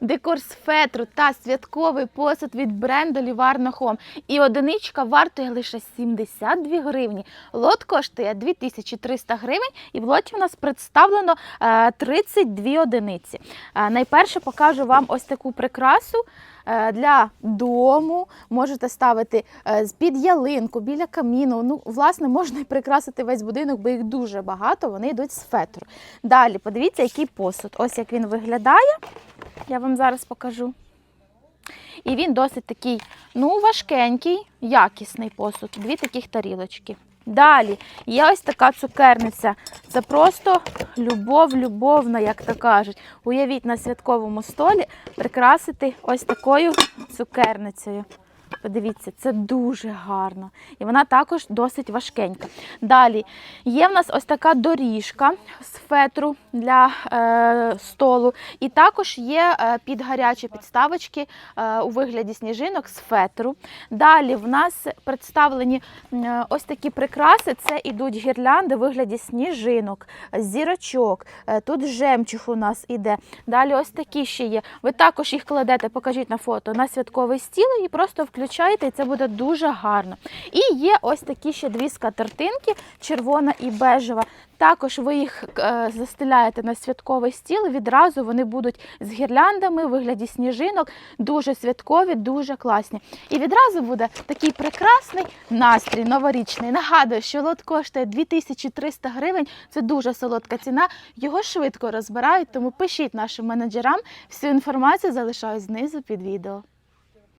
декор з фетру та святковий посуд від бренду Livarno Home. І одиничка вартує лише 72 гривні. Лот коштує 2300 гривень, і в лоті у нас представлено е, 32 одиниці. Е, Найперше покажу вам ось таку прикрасу. е, Для дому можете ставити е, з-під ялинку, біля каміну. Ну, власне, можна і прикрасити весь будинок, бо їх дуже багато, вони йдуть з фетру. Далі, подивіться, який посуд. Ось як він виглядає. Я вам зараз покажу. І він досить такий, ну, важкенький, якісний посуд. Дві таких тарілочки. Далі є ось така цукерниця. Це просто любов, любовна, як то кажуть. Уявіть на святковому столі прикрасити ось такою цукерницею. Подивіться, це дуже гарно. І вона також досить важкенька. Далі є в нас ось така доріжка з фетру для е, столу. І також є е, під гарячі підставочки е, у вигляді сніжинок з фетру. Далі в нас представлені е, ось такі прикраси. Це ідуть гірлянди у вигляді сніжинок, зірочок. Е, Тут жемчуг у нас іде. Далі ось такі ще є. Ви також їх кладете, покажіть на фото, на святковий стіл і просто включаєте, і це буде дуже гарно. І є ось такі ще дві скатертинки, червона і бежева. Також ви їх е, застеляєте на святковий стіл. Відразу вони будуть з гірляндами вигляді сніжинок, дуже святкові, дуже класні. І відразу буде такий прекрасний настрій новорічний. Нагадую, що лот коштує 2300 гривень. Це дуже солодка ціна. Його швидко розбирають, тому пишіть нашим менеджерам. Всю інформацію залишаю знизу під відео.